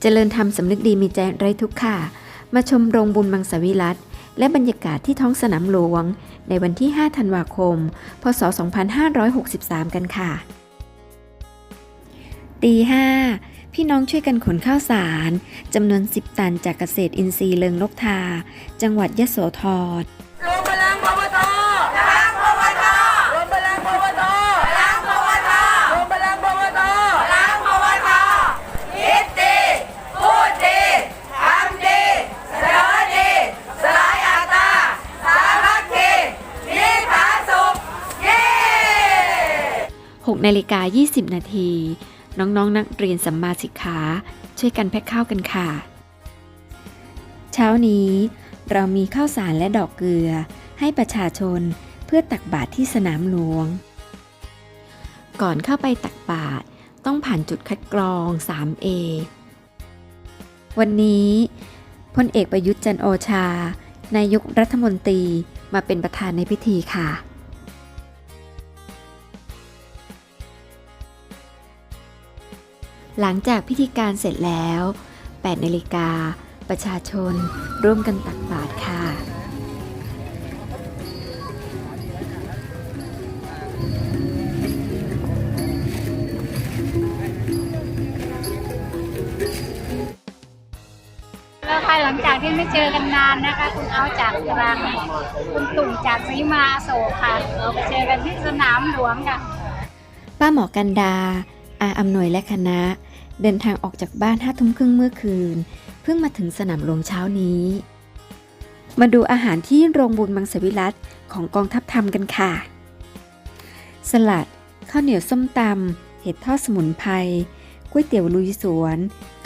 เจริญธรรมสำนึกดีมีใจไร้ทุกข์ค่ะ มาชมโรงบุญมังสวิรัตและบรรยากาศที่ท้องสนามหลวง ในวันที่ 5 ธันวาคม พศ 2563 กันค่ะ ตีห้าพี่น้องช่วยกันขนข้าวสารจำนวน 10 ตันจากเกษตรอินทรีย์เลิงนกทา จังหวัดยะโสธร รวมพลังพวทพลังพวทรวมพลังพวทพลังพวทรวมพลังพวทพลังพวทคิดดี พูดดีทำดีเสนอดี สลายอัตตา สามัคคีมีผาสุข เย้ 6 นาฬิกา 20 นาที น้องๆนนักเรียนสัมมาสิกขาช่วยกันแพ็คข้าวกันค่ะ เช้านี้เรามีข้าวสารและดอกเกลือ ให้ประชาชนเพื่อตักบาตรที่สนามหลวง ก่อนเข้าไปตักบาตรต้องผ่านจุดคัดกรอง 3A วันนี้พลเอกประยุทธ์จันโอชา นายกรัฐมนตรีมาเป็นประธานในพิธีค่ะ หลังจากพิธีการเสร็จแล้ว 8นาฬิกา ประชาชนร่วมกันตักบาตรค่ะแล้วภายหลังจากที่ไม่เจอกันนานนะคะ คุณเอาจากตรังคุณตุ่มจากสีมาอโศกค่ะเราไปเจอกันที่สนามหลวงค่ะป้าหมอกันดา อาอำนวยและคณะ เดินทางออกจากบ้านห้าทุ่มครึ่งเมื่อคืน เพิ่งมาถึงสนามหลวงเช้านี้ มาดูอาหารที่โรงบุญมังสวิรัตของกองทัพทำกันค่ะ สลัด ข้าวเหนียวส้มตำเห็ดทอดสมุนไพรก๋วยเตี๋ยวลุยสวน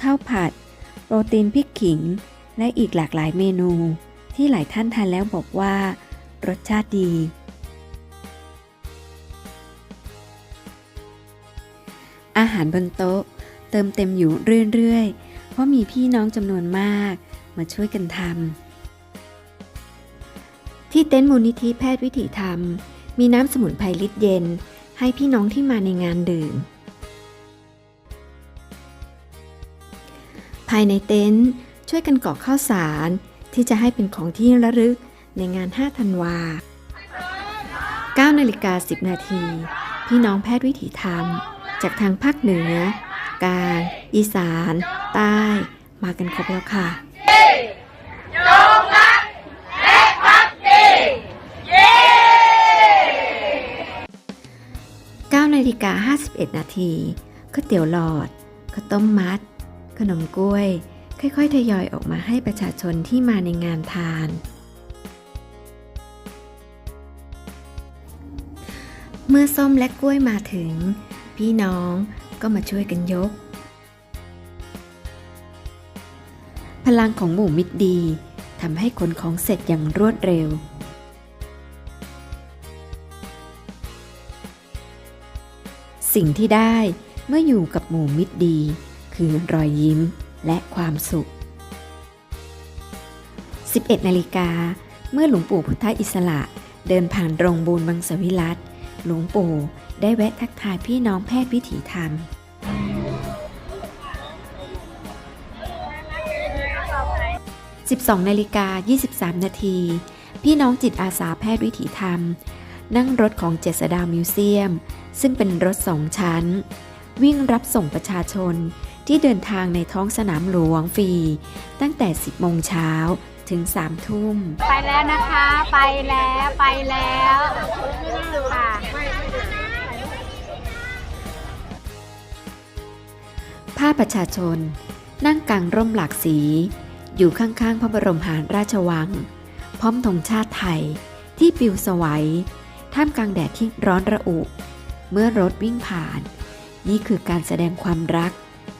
ข้าวผัด โปรตีนพริกขิง และอีกหลากหลายเมนู ที่หลายท่านทานแล้วบอกว่า รสชาติดีอาหารบนโต๊ะ เติมเต็มอยู่เรื่อยๆ เพราะมีพี่น้องจำนวนมาก มาช่วยกันทำที่เต็นท์มูลนิธิแพทย์วิถีธรรม มีน้ำสมุนไพรลิตรเย็น ให้พี่น้องที่มาในงานดื่ม ภายในเต็นท์ช่วยกันกรอข้าวสารที่จะให้เป็นของที่ระลึกในงาน 5 ธันวา9นาฬิกา10 นาที พี่น้องแพทย์วิถีธรรม จากทางภาคเหนือ กลาง อีสาน ใต้ มากันครบแล้วค่ะจงรักและภักดีเย้9นาฬิกา51 นาทีก๋วยเตี๋ยวหลอดข้าวต้มมัด ขนมกล้วย ค่อยๆ ทยอยออกมาให้ประชาชนที่มาในงานทาน เมื่อส้มและกล้วยมาถึง พี่น้อง ก็มาช่วยกันยก พลังของหมู่มิตรดีทำให้ขนของเสร็จอย่างรวดเร็ว สิ่งที่ได้เมื่ออยู่กับหมู่มิตรดี คือรอยยิ้มและความสุข 11 นาฬิกา เมื่อหลวงปู่พุทธอิสระเดินผ่านโรงบูรมังสวิรัตหลวงปู่ ได้แวะทักทายพี่น้องแพทย์วิถีธรรม 12นาฬิกา23 นาที พี่น้องจิตอาสาแพทย์วิถีธรรม นั่งรถของเจษดามิวเซียม ซึ่งเป็นรถสองชั้น วิ่งรับส่งประชาชนที่เดินทางในท้องสนามหลวงฟรี ตั้งแต่ 10 โมงเช้าถึง 3 ทุ่ม ไปแล้วนะคะ ไปแล้ว ไปแล้วค่ะ ภาประชาชน นั่งกลางร่มหลากสี อยู่ข้างๆพระบรมหาราชวัง พร้อมธงชาติไทยที่ปลิวสวัย ท่ามกลางแดดที่ร้อนระอุ เมื่อรถวิ่งผ่าน นี่คือการแสดงความรัก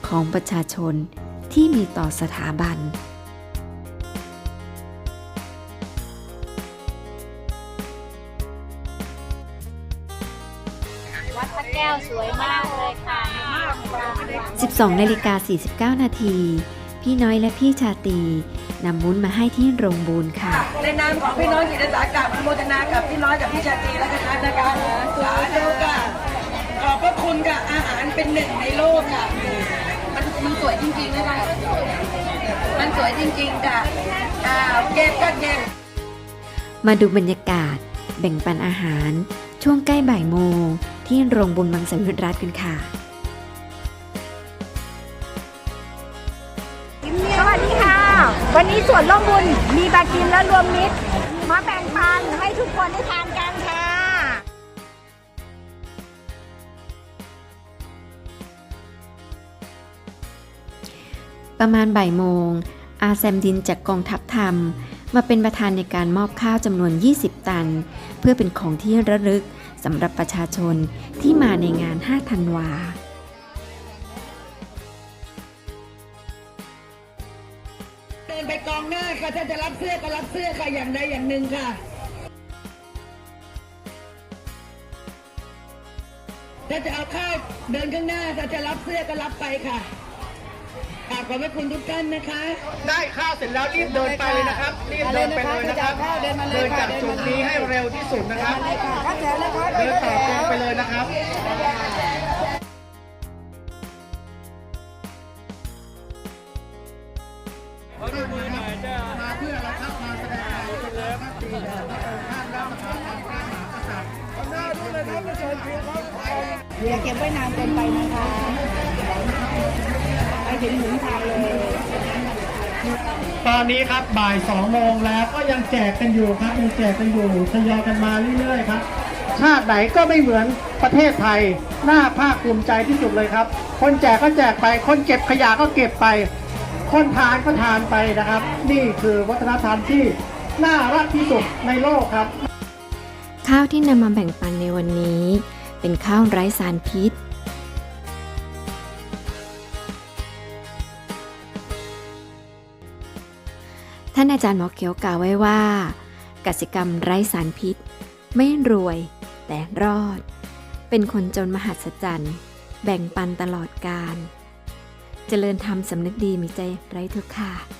ของประชาชนที่มีต่อสถาบัน แก้วสวยมากเลยค่ะ12นาฬิกา49 นาที พี่น้อยและพี่ชาตรีนำวุ้นมาให้ที่โรงบูรณ์ค่ะ ในนามของพี่น้องจิตอาสากรรมอนุโมทนากับพี่น้อยกับพี่ชาตรีและคณะนะคะสาธุค่ะขอบพระคุณค่ะอาหารเป็นหนึ่งในโลกค่ะมันมันสวยจริงๆนะคะมันสวยจริงๆจ้ะอ่าเก็บก็เก็บมาดูบรรยากาศแบ่งปันอาหาร ช่วงใกล้บ่ายโมงที่โรงบุญมังสวิรัตกันค่ะ สวัสดีค่ะ วันนี้สวนร่มบุญมีบากินและรวมมิตร มาแบ่งปันให้ทุกคนได้ทานกันค่ะ ประมาณบ่ายโมง อาแซมดินจากกองทัพธรรม มาเป็นประธานในการมอบข้าวจำนวน 20 ตัน เพื่อเป็นของที่ระลึกสำหรับประชาชนที่มาในงาน 5 ธันวาเดินไปกองหน้าค่ะถ้าจะรับเสื้อก็รับเสื้อค่ะอย่างใดอย่างหนึ่งค่ะ ถ้าจะเอาข้าวเดินข้างหน้าถ้าจะรับเสื้อก็รับไปค่ะ ขอบพระคุณทุกท่านนะคะ ได้ข้าวเสร็จแล้วรีบเดินไปเลยนะครับ รีบเดินไปเลยนะครับเดินจากจุดนี้ให้เร็วที่สุดนะครับเดินต่อกองไปเลยนะครับมาเพื่ออะไรครับมาแสดงความเป็นแล้วครับตีแดดพระองค์ท่านรับประทานความกล้าหาญกษัตริย์หน้าดูเลยครับมาเชิญครูครับอย่าเก็บไว้นานเกินไปนะคะ ไปถึงหนุนทางเลย ตอนนี้ครับบ่ายสองโมงแล้วก็ยังแจกกันอยู่ครับยังแจกกันอยู่ทยอยกันมาเรื่อยๆครับ ชาติไหนก็ไม่เหมือนประเทศไทยน่าภาคภูมิใจที่สุดเลยครับ คนแจกก็แจกไป คนเก็บขยะก็เก็บไป คนทานก็ทานไปนะครับ นี่คือวัฒนธรรมที่น่ารักที่สุดในโลกครับ ข้าวที่นำมาแบ่งปันในวันนี้ เป็นข้าวไร้สารพิษานอาจารย์หมอเขียวกล่าวไว้ว่ากสิกรรมไร้สารพิษ ไม่รวยแต่รอด เป็นคนจนมหัศจรรย์ แบ่งปันตลอดการ เจริญธรรมสำนึกดีมีใจไร้ทุกข์ค่ะ